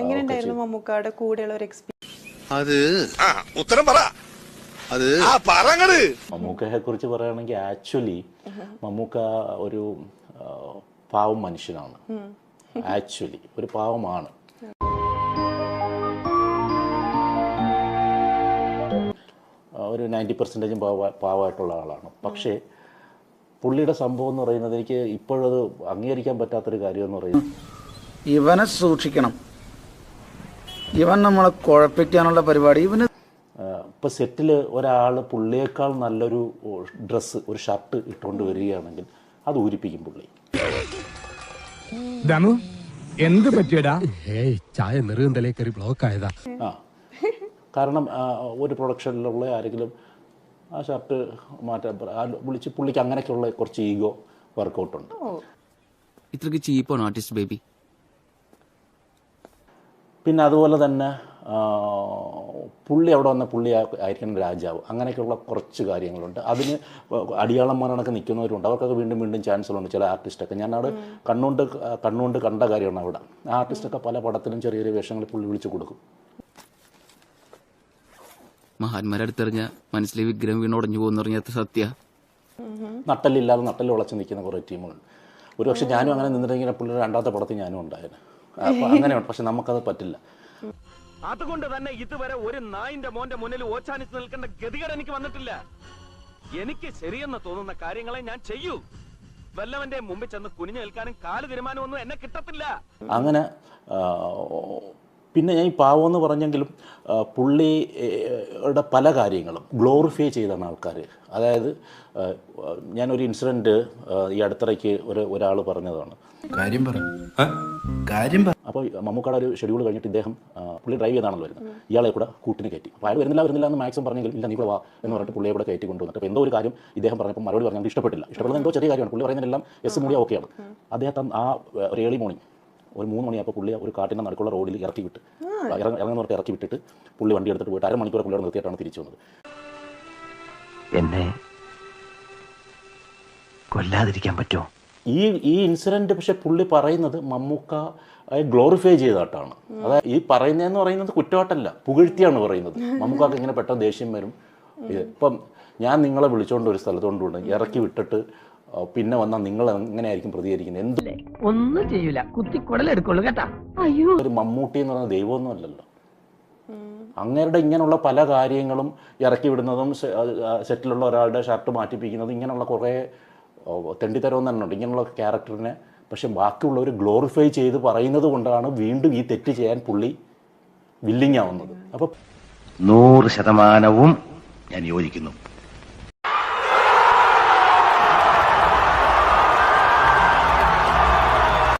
എങ്ങനെയുണ്ടായിരുന്നു മമ്മൂക്കായുടെ കൂടെയുള്ള ഒരു എക്സ്പീരിയൻസ് അത് ഉത്തരം പറ. അത് ആ പറങ്ങട്. മമ്മൂക്കയെ കുറിച്ച് പറയുകയാണെങ്കിൽ ആക്ച്വലി മമ്മൂക്ക ഒരു പാവം മനുഷ്യനാണ്. ആക്ച്വലി ഒരു പാവമാണ്. ഒരു നയന്റി പെർസെന്റേജും പാവ പാവമായിട്ടുള്ള ആളാണ്. പക്ഷേ പുള്ളിയുടെ സംഭവം എന്ന് പറയുന്നത് എനിക്ക് ഇപ്പോഴത് അംഗീകരിക്കാൻ പറ്റാത്തൊരു കാര്യം എന്ന് പറയുന്നത് ഇവനെ സൂക്ഷിക്കണം. ഇവൻ നമ്മളെ കുഴപ്പിക്കാനുള്ള പരിപാടി. ഇവന് ഇപ്പോൾ സെറ്റിൽ ഒരാൾ പുള്ളിയേക്കാൾ നല്ലൊരു ഡ്രസ്സ് ഒരു ഷർട്ട് ഇട്ടുകൊണ്ട് വരികയാണെങ്കിൽ അത് ഊരിപ്പിക്കും പുള്ളി. ദമു എന്ത് പറ്റിയടാ? ഏയ് ചായ നെറുകന്തലേ കയറി ബ്ലോക്ക് ആയതാ. ആ കാരണം ആ, ഒരു പ്രൊഡക്ഷനിലുള്ള ആരെങ്കിലും ആ ഷർട്ട് മാറ്റാൻ പറ- ആ വിളിച്ച് പുള്ളിക്ക് അങ്ങനെയൊക്കെയുള്ള കുറച്ച് ഈഗോ വർക്കൗട്ട് ഉണ്ട്. ഇത്രക്ക് ചീപ്പാണ് ആർട്ടിസ്റ്റ് ബേബി പിന്നെ അതുപോലെ തന്നെ പുള്ളി അവിടെ വന്ന പുള്ളി ആയിരിക്കണം രാജാവ്. അങ്ങനെയൊക്കെയുള്ള കുറച്ച് കാര്യങ്ങളുണ്ട്. അതിന് അടിയാളന്മാരണൊക്കെ നിൽക്കുന്നവരുണ്ട്. അവർക്കൊക്കെ വീണ്ടും വീണ്ടും ചാൻസുകളുണ്ട്. ചില ആർട്ടിസ്റ്റൊക്കെ. ഞാൻ അവിടെ കണ്ണുകൊണ്ട് കണ്ണുകൊണ്ട് കണ്ട കാര്യമാണ് അവിടെ. ആ ആർട്ടിസ്റ്റൊക്കെ പല പടത്തിലും ചെറിയ ചെറിയ വേഷങ്ങൾ പുള്ളി വിളിച്ചു കൊടുക്കും. മഹാന്മാരടുത്തെറിഞ്ഞ മനസ്സിലെ വിഗ്രഹം വീണ് ഉടഞ്ഞു പോകുന്ന പറഞ്ഞാൽ സത്യ. നട്ടലില്ലാതെ നട്ടൽ ഉളച്ച് നിൽക്കുന്ന കുറേ ടീമുകൾ. ഒരുപക്ഷെ ഞാനും അങ്ങനെ നിന്നിട്ടെങ്കിൽ പുള്ളിയുടെ രണ്ടാമത്തെ പടത്തിൽ ഞാനും ഉണ്ടായിരുന്നു അപ്പോൾ അങ്ങനെയുണ്ട്. പക്ഷെ നമുക്കത് പറ്റില്ല. അതുകൊണ്ട് തന്നെ ഇതുവരെ ഒരു നായിന്റെ മോന്റെ മുന്നിൽ ഓച്ചാനിച്ച് നിൽക്കേണ്ട ഗതികേട് എനിക്ക് വന്നിട്ടില്ല. എനിക്ക് ശരിയെന്ന് തോന്നുന്ന കാര്യങ്ങളെ ഞാൻ ചെയ്യൂ. വല്ലവന്റെ മുമ്പിൽ ചെന്ന് കുനിഞ്ഞു നിൽക്കാനും കാൽ തീരുമാനമൊന്നും എന്നെ കിട്ടത്തില്ല. അങ്ങനെ പിന്നെ ഞാൻ ഈ പാവം എന്ന് പറഞ്ഞെങ്കിലും ആ, പുള്ളി ഏ, യുടെ പല കാര്യങ്ങളും ഗ്ലോറിഫൈ ചെയ്താണ് ആൾക്കാർ അതായത് ഞാനൊരു ഇൻസിഡന്റ് ഈ അടുത്തിടയ്ക്ക് ഒരു ഒരാൾ പറഞ്ഞതാണ്. കാര്യം പറ. കാര്യം പറ. അപ്പോൾ മമ്മൂക്കാട് ഒരു ഷെഡ്യൂൾ കഴിഞ്ഞിട്ട് ഇദ്ദേഹം പുള്ളി ഡ്രൈവ് ചെയ്താണല്ലോ വരുന്നത്. ഇയാളെ കൂടെ കൂട്ടിന് കയറ്റി. അപ്പോൾ അയാൾ വരുന്നില്ല വരുന്നില്ല എന്ന് മാക്സിമം പറഞ്ഞെങ്കിൽ ഇല്ല നീ കൂടെ വാ എന്ന് പറഞ്ഞിട്ട് പുള്ളിയെ കൂടെ കയറ്റി കൊണ്ടുവന്നിട്ട്. അപ്പോൾ എന്തോ ഒരു കാര്യം ഇദ്ദേഹം പറഞ്ഞപ്പോൾ മറുപടി പറഞ്ഞാൽ ഇഷ്ടപ്പെട്ടില്ല. ഇഷ്ടപ്പെടുന്നത് എന്തോ ചെറിയ കാര്യമാണ്. പുള്ളി പറയുന്നതെല്ലാം എസ് മൂടിയാ ഓക്കെയാണ് അദ്ദേഹത്തെ ആ ഒരു ഏളി മോർണിംഗ് ഒരു മൂന്ന് മണിയായപ്പോൾ പുള്ളി ഒരു കാട്ടിന്റെ നടുക്കുള്ള റോഡിൽ ഇറക്കി വിട്ട്. ഇറങ്ങി ഇറങ്ങുന്ന ഇറക്കി വിട്ടിട്ട് പുള്ളി വണ്ടി എടുത്തിട്ട് പോയിട്ട് അരമണിക്കൂർ പുള്ളിയോട് നിർത്തിയിട്ടാണ് തിരിച്ചു വന്നത്. എന്നെ കൊല്ലാതിരിക്കാൻ പറ്റുമോ? ഈ ഈ ഇൻസിഡന്റ് പക്ഷെ പുള്ളി പറയുന്നത് മമ്മൂക്ക ഗ്ലോറിഫൈ ചെയ്തതായിട്ടാണ് അതായത് ഈ പറയുന്നതെന്ന് പറയുന്നത് കുറ്റവാട്ടല്ല പുകഴ്ത്തിയാണ് പറയുന്നത്. മമ്മൂക്കാക്ക് ഇങ്ങനെ പെട്ടെന്ന് ദേഷ്യം വരും. ഇപ്പം ഞാൻ നിങ്ങളെ വിളിച്ചുകൊണ്ട് ഒരു സ്ഥലത്തോണ്ടുണ്ട് ഇറക്കി വിട്ടിട്ട് പിന്നെ വന്നാൽ നിങ്ങൾ എങ്ങനെയായിരിക്കും പ്രതികരിക്കുന്നത്? എന്ത് ഒന്നും ചെയ്യൂല. കുത്തി കുടലെടുക്കുള്ളൂ കേട്ടാ. ഒരു മമ്മൂട്ടി എന്ന് പറയുന്ന ദൈവമൊന്നും അല്ലല്ലോ അങ്ങേരുടെ ഇങ്ങനെയുള്ള പല കാര്യങ്ങളും ഇറക്കി വിടുന്നതും സെറ്റിലുള്ള ഒരാളുടെ ഷർട്ട് മാറ്റിപ്പിക്കുന്നതും ഇങ്ങനെയുള്ള കുറേ തെണ്ടിത്തരവും തെണ്ടിത്തരം തന്നെ ഉണ്ട്. ഇങ്ങനെയുള്ള ക്യാരക്ടറിനെ പക്ഷെ ബാക്കിയുള്ളവർ ഗ്ലോറിഫൈ ചെയ്ത് പറയുന്നത് കൊണ്ടാണ് വീണ്ടും ഈ തെറ്റ് ചെയ്യാൻ പുള്ളി വില്ലിങ് ആവുന്നത്. അപ്പോൾ നൂറ് ശതമാനവും ഞാൻ യോജിക്കുന്നു.